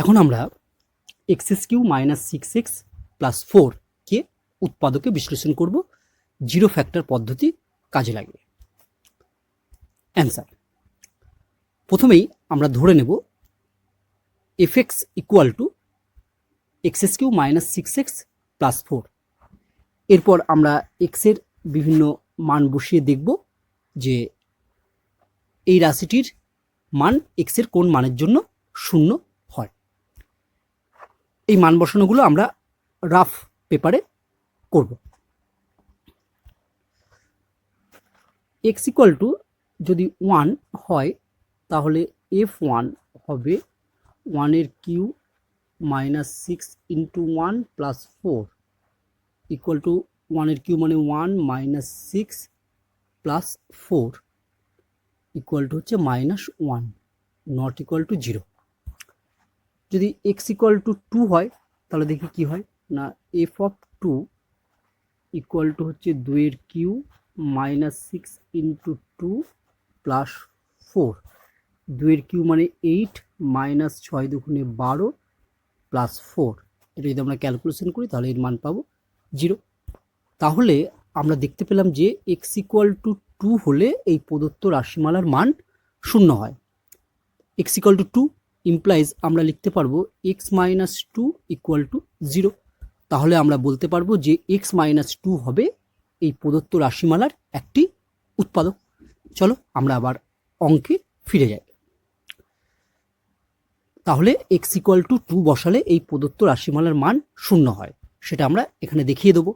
এখন আমরা X S Q minus six X plus ফোরকে উৎপাদকে বিশ্লেষণ করব। জিরো ফ্যাক্টর পদ্ধতি কাজে লাগিয়ে অ্যান্সার। প্রথমেই আমরা ধরে নেব F X equal to X S Q minus six X plus four. এরপর আমরা এক্সের বিভিন্ন মান বসিয়ে দেখব যে এই রাশিটির মান এক্সের কোন মানের জন্য শূন্য এই মান বসানোগুলো আমরা রাফ পেপারে করব। এক্স ইকুয়াল টু যদি ওয়ান হয়, তাহলে এফ ওয়ান হবে ওয়ানের Q minus six into one plus four equal to ওয়ানের কিউ মানে one minus six plus four equal to হচ্ছে minus one not equal to zero যদি এক্স ইকুয়াল টু টু হয়, তাহলে দেখি কি হয়? না F of two equal to হচ্ছে দুইয়ের Q minus six into two plus four দুইয়ের কিউ মানে এইট মাইনাস ছয় দুগুণে বারো প্লাস ফোর এটা যদি আমরা ক্যালকুলেশন করি, তাহলে এর মান পাবো জিরো তাহলে আমরা দেখতে পেলাম যে এক্স ইকুয়াল টু টু হলে এই প্রদত্ত রাশিমালার মান শূন্য হয়। X equal to two implies আমরা লিখতে পারব X minus two equal to zero তাহলে আমরা বলতে পারব যে এক্স মাইনাস টু হবে এই প্রদত্ত রাশিমালার একটি উৎপাদক। চলো আমরা আবার অঙ্কে ফিরে যাই। তাহলে এক্স ইকুয়াল টু টু বসালে এই প্রদত্ত রাশিমালার মান শূন্য হয়। সেটা আমরা এখানে দেখিয়ে দেবো।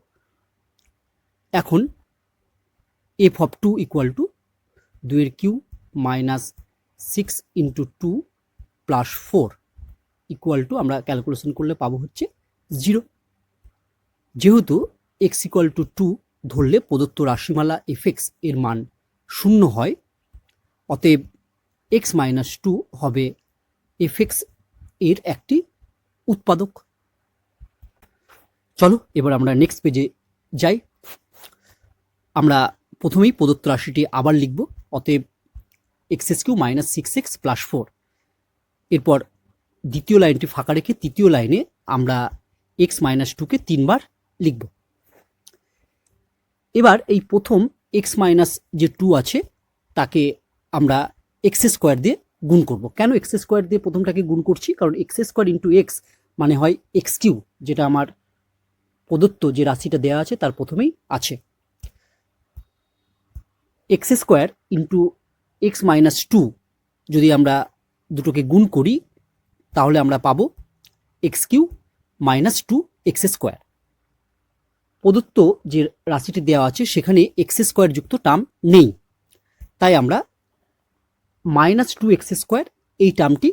এখন F of two equal to দুইয়ের Q minus six into two plus four equal to আমরা ক্যালকুলেশন করলে পাবো হচ্ছে জিরো যেহেতু এক্স ইকুয়াল টু টু ধরলে প্রদত্ত রাশিমালা এফ এক্সের মান শূন্য হয়, অতএব এক্স মাইনাস টু হবে এফ এক্সের একটি উৎপাদক। চলো এবার আমরা নেক্সট পেজে যাই। আমরা প্রথমেই প্রদত্ত রাশিটি আবার লিখব, অতএব x s cube minus six x plus four এরপর দ্বিতীয় লাইনটি ফাঁকা রেখে তৃতীয় লাইনে আমরা এক্স মাইনাস টুকে তিনবার লিখব। এবার এই প্রথম এক্স মাইনাস যে টু আছে, তাকে আমরা এক্স স্কোয়ার দিয়ে গুণ করব। কেন এক্স স্কোয়ার দিয়ে প্রথমটাকে গুণ করছি? কারণ এক্স স্কোয়ার ইন্টু এক্স মানে হয় এক্স কিউ যেটা আমার প্রদত্ত যে রাশিটা দেওয়া আছে তার প্রথমেই আছে। X square into x minus two যদি আমরা দুটোকে গুণ করি, তাহলে আমরা পাবো x cube minus two x square. প্রদত্ত যে রাশিটি দেওয়া আছে, সেখানে এক্স স্কোয়ার যুক্ত টার্ম নেই। তাই আমরা মাইনাস টু এক্স স্কোয়ার এই টার্মটি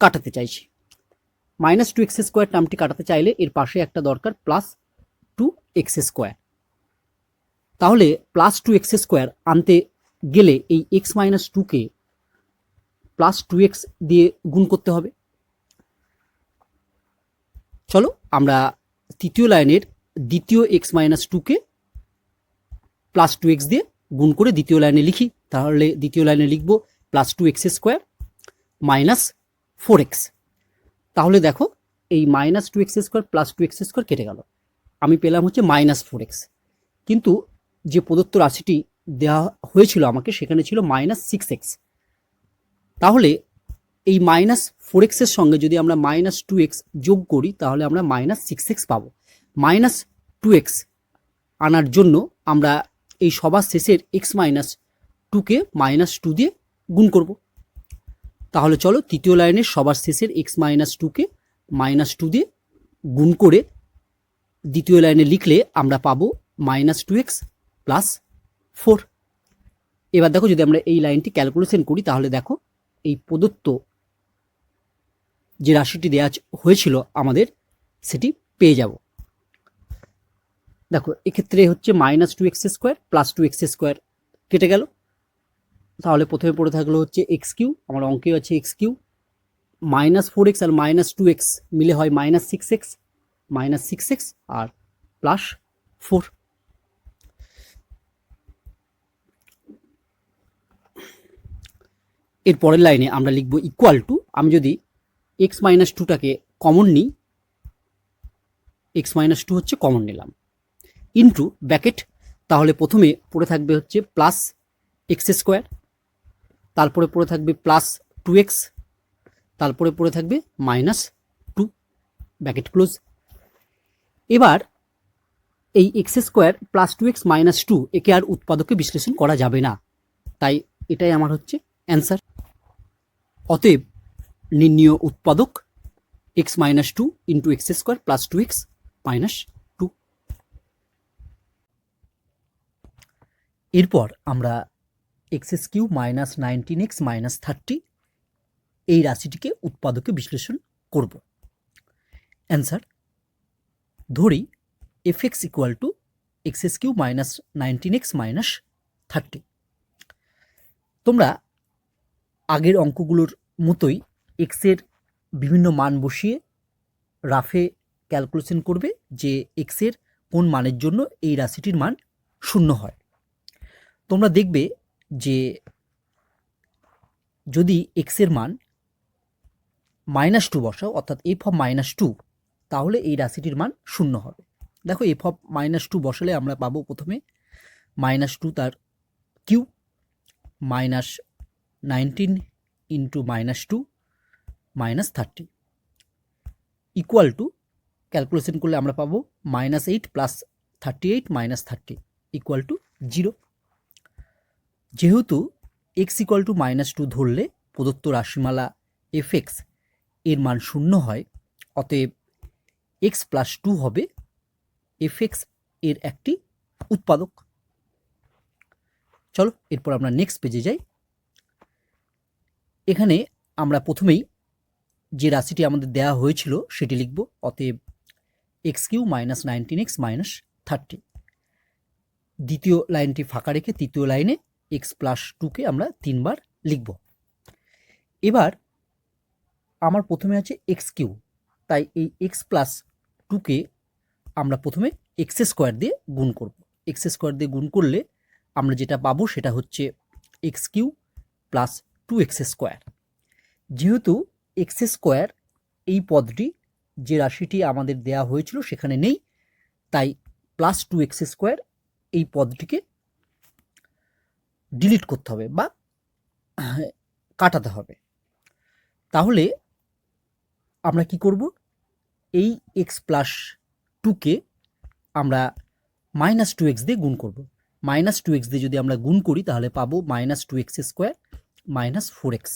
কাটাতে চাইছি। মাইনাস টু এক্স স্কোয়ার টার্মটি কাটাতে চাইলে এর পাশে একটা দরকার, প্লাস টু এক্স স্কোয়ার। তাহলে প্লাস টু এক্স স্কোয়ার আনতে গেলে এই এক্স মাইনাস টুকে প্লাস টু এক্স দিয়ে গুণ করতে হবে। চলো আমরা তৃতীয় লাইনের দ্বিতীয় এক্স মাইনাস টুকে প্লাস টু এক্স দিয়ে গুণ করে দ্বিতীয় লাইনে লিখি। তাহলে দ্বিতীয় লাইনে লিখব plus two x square minus four x তাহলে দেখো, এই minus two x square plus two x square কেটে গেল। আমি পেলাম হচ্ছে মাইনাস ফোর এক্স কিন্তু যে প্রদত্ত রাশিটি দেওয়া হয়েছিল আমাকে, সেখানে ছিল মাইনাস সিক্স এক্স তাহলে এই মাইনাস ফোর এক্সের সঙ্গে যদি আমরা মাইনাস টু এক্স যোগ করি, তাহলে আমরা মাইনাস সিক্স এক্স পাবো। মাইনাস টু এক্স আনার জন্য আমরা এই সবার শেষের এক্স মাইনাস টুকে মাইনাস টু দিয়ে গুণ করব। তাহলে চলো তৃতীয় লাইনের সবার শেষের এক্স মাইনাস টুকে মাইনাস টু দিয়ে গুণ করে দ্বিতীয় লাইনে লিখলে আমরা পাবো minus two x plus four এবার দেখো যদি আমরা এই লাইনটি ক্যালকুলেশন করি, তাহলে দেখো এই প্রদত্ত যে রাশিটি দেওয়া হয়েছিল আমাদের, সেটি পেয়ে যাব। দেখো, এক্ষেত্রে হচ্ছে minus two x square plus two x square কেটে গেল। তাহলে প্রথমে পড়ে থাকল হচ্ছে এক্স কিউ আমার অঙ্কে আছে x cube minus four x আর মাইনাস টু এক্স মিলে হয় minus six x minus six x আর প্লাস ফোর এর পরের লাইনে আমরা লিখব ইকুয়াল টু আমি যদি এক্স মাইনাস টুটাকে কমন নিই এক্স মাইনাস টু হচ্ছে কমন নিলাম। ইন্টু ব্যাকেট তাহলে প্রথমে পড়ে থাকবে হচ্ছে প্লাস এক্স স্কোয়ার তারপরে পড়ে থাকবে প্লাস টু এক্স তারপরে পড়ে থাকবে মাইনাস টু ব্যাকেট ক্লোজ এবার এই x square plus two x minus two একে আর উৎপাদকে বিশ্লেষণ করা যাবে না। তাই এটাই আমার হচ্ছে অ্যান্সার অতএব নির্ণীয় উৎপাদক x minus two into x square plus two x minus two এরপর আমরা x s cube minus nineteen x minus thirty এই রাশিটিকে উৎপাদকে বিশ্লেষণ করব। অ্যান্সার ধরি f x equal to x s cube minus nineteen x minus thirty তোমরা আগের অঙ্কগুলোর মতোই এক্সের বিভিন্ন মান বসিয়ে রাফে ক্যালকুলেশন করবে যে এক্সের কোন মানের জন্য এই রাশিটির মান শূন্য হয়। তোমরা দেখবে যে যদি এক্সের মান মাইনাস টু বসাও, অর্থাৎ এফ অফ মাইনাস টু তাহলে এই রাশিটির মান শূন্য হবে। দেখো এফ অফ মাইনাস টু বসালে আমরা পাবো প্রথমে মাইনাস টু তার cube minus nineteen into minus two minus thirty equal to calculation করলে আমরা পাবো minus eight plus thirty eight minus thirty equal to zero যেহেতু x equal to minus two ধরলে প্রদত্ত রাশিমালা এফ এক্সের মান শূন্য হয়, অতএব এক্স প্লাস টু হবে এফ এক্সের একটি উৎপাদক। চলো, এরপর আমরা নেক্সট পেজে যাই। এখানে আমরা প্রথমেই যে রাশিটি আমাদের দেওয়া হয়েছিল সেটি লিখব অতএব x cube minus nineteen x minus thirty. দ্বিতীয় লাইনটি ফাঁকা রেখে তৃতীয় লাইনে এক্স প্লাস টুকে আমরা তিনবার লিখব। এবার আমার প্রথমে আছে এক্স কিউ, তাই এই এক্স প্লাস টুকে আমরা প্রথমে এক্স স্কোয়ার দিয়ে গুণ করব। এক্স স্কোয়ার দিয়ে গুণ করলে আমরা যেটা পাবো সেটা হচ্ছে x cube plus two x square যেহেতু এক্স স্কোয়ার এই পদটি যে রাশিটি আমাদের দেয়া হয়েছিল সেখানে নেই, তাই প্লাস টু এক্স স্কোয়ার এই পদটিকে ডিলিট করতে হবে বা কাটাতে হবে। তাহলে আমরা কি করব? এই এক্স প্লাস টুকে আমরা মাইনাস টু এক্স দিয়ে গুণ করব। মাইনাস টু এক্স দিয়ে যদি আমরা গুণ করি তাহলে পাবো minus two x square minus four x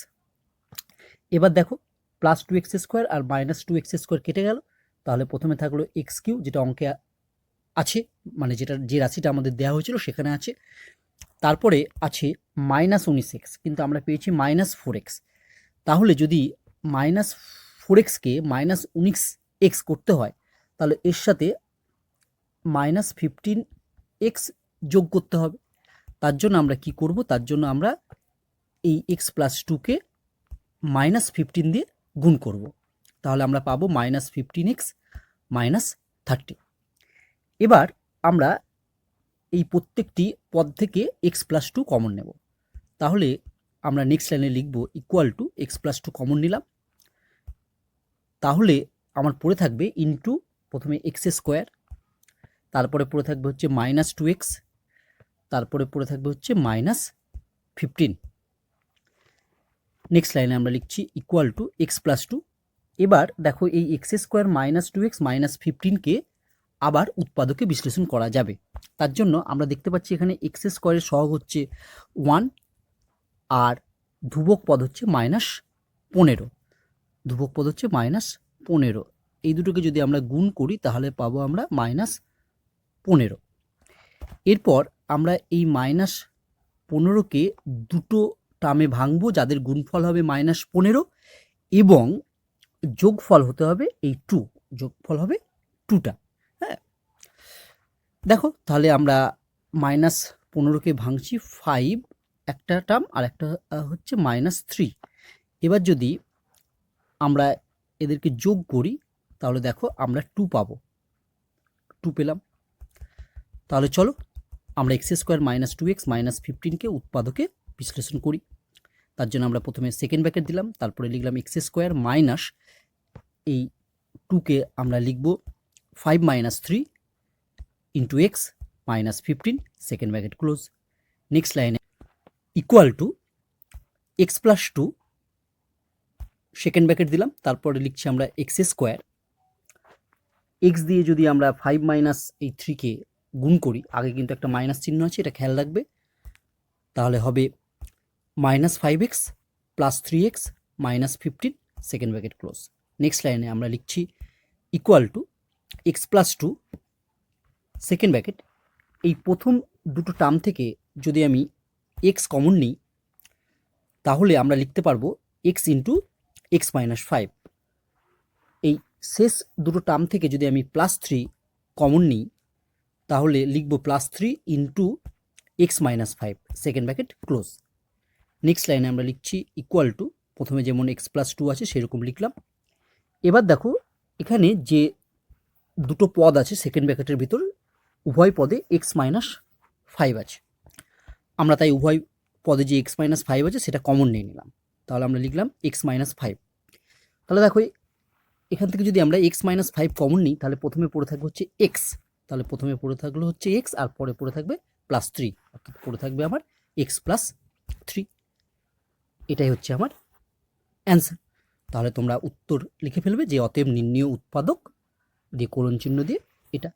এবার দেখো প্লাস টু এক্স স্কোয়ার আর মাইনাস টু এক্স স্কোয়ার কেটে গেল। তাহলে প্রথমে থাকল এক্স কিউ, যেটা অঙ্কে আছে মানে যেটা, যে রাশিটা আমাদের দেওয়া হয়েছিল সেখানে আছে। তারপরে আছে মাইনাস উনিশ এক্স কিন্তু আমরা পেয়েছি মাইনাস ফোর এক্স তাহলে যদি মাইনাস ফোর এক্সকে মাইনাস উনিশ এক্স করতে হয়, তাহলে এর সাথে মাইনাস ফিফটিন এক্স যোগ করতে হবে। তার জন্য আমরা কি করব? তার জন্য আমরা এই এক্স প্লাস টুকে মাইনাস ফিফটিন দিয়ে গুণ করব। তাহলে আমরা পাবো minus fifteen x minus thirty এবার আমরা এই প্রত্যেকটি পদ থেকে এক্স প্লাস টু কমন নেব। তাহলে আমরা নেক্সট লাইনে লিখব equal to x plus two common নিলাম। তাহলে আমার পড়ে থাকবে ইন্টু প্রথমে এক্স স্কোয়ার তারপরে পড়ে থাকবে হচ্ছে মাইনাস টু এক্স তারপরে পড়ে থাকবে হচ্ছে মাইনাস ফিফটিন নেক্সট লাইনে আমরা লিখছি equal to x plus two এবার দেখো এই x square minus two x minus ফিফটিনকে আবার উৎপাদকে বিশ্লেষণ করা যাবে। তার জন্য আমরা দেখতে পাচ্ছি এখানে এক্স স্কোয়ারের সহগ হচ্ছে ওয়ান আর ধ্রুবক পদ হচ্ছে মাইনাস পনেরো। ধ্রুবক পদ হচ্ছে মাইনাস পনেরো। এই দুটোকে যদি আমরা গুণ করি তাহলে পাবো আমরা মাইনাস পনেরো। এরপর আমরা এই মাইনাস পনেরোকে দুটো টার্মে ভাঙবো, যাদের গুণফল হবে মাইনাস পনেরো এবং যোগফল হতে হবে এই টু যোগফল হবে টুটা হ্যাঁ? দেখো, তাহলে আমরা মাইনাস পনেরোকে ভাঙছি ফাইভ একটা টার্ম আর একটা হচ্ছে মাইনাস থ্রি এবার যদি আমরা এদেরকে যোগ করি, তাহলে দেখো আমরা টু পাবো। টু পেলাম। তাহলে চলো, আমরা x square minus two x minus ফিফটিনকে উৎপাদকে বিশ্লেষণ করি। তার জন্য আমরা প্রথমে সেকেন্ড ব্র্যাকেট দিলাম, তারপরে লিখলাম এক্স স্কোয়ার মাইনাস এই টুকে আমরা লিখব five minus three into x minus fifteen second bracket close next লাইনে equal to x plus two second bracket দিলাম, তারপরে লিখছি আমরা এক্স স্কোয়ার এক্স দিয়ে যদি আমরা ফাইভ মাইনাস এই থ্রিকে গুণ করি, আগে কিন্তু একটা মাইনাস চিহ্ন আছে, এটা খেয়াল রাখবে। তাহলে হবে minus five x plus three x minus fifteen second bracket close next লাইনে আমরা লিখছি equal to x plus two second bracket এই প্রথম দুটো টার্ম থেকে যদি আমি এক্স কমন নিই, তাহলে আমরা লিখতে পারব x into x minus five এই শেষ দুটো টার্ম থেকে যদি আমি প্লাস থ্রি কমন নিই, তাহলে লিখব plus three into x minus five second bracket close next লাইনে আমরা লিখছি ইকুয়াল টু প্রথমে যেমন এক্স প্লাস টু আছে সেরকম লিখলাম। এবার দেখো, এখানে যে দুটো পদ আছে সেকেন্ড ব্র্যাকেটের ভিতর, উভয় পদে এক্স মাইনাস ফাইভ আছে। আমরা তাই উভয় পদে যে এক্স মাইনাস ফাইভ আছে সেটা কমন নিয়ে নিলাম। তাহলে আমরা লিখলাম এক্স মাইনাস ফাইভ তাহলে দেখো, এখান থেকে যদি আমরা এক্স মাইনাস ফাইভ কমন নিই, তাহলে প্রথমে পড়ে থাকবে হচ্ছে এক্স তাহলে প্রথমে পড়ে থাকল হচ্ছে এক্স আর পরে পড়ে থাকবে প্লাস থ্রি অর্থাৎ পড়ে থাকবে আমার এক্স প্লাস থ্রি এটাই হচ্ছে আমার অ্যান্সার তাহলে তোমরা উত্তর লিখে ফেলবে যে অতএব নির্ণীয় উৎপাদক দিয়ে কোলন চিহ্ন দিয়ে এটা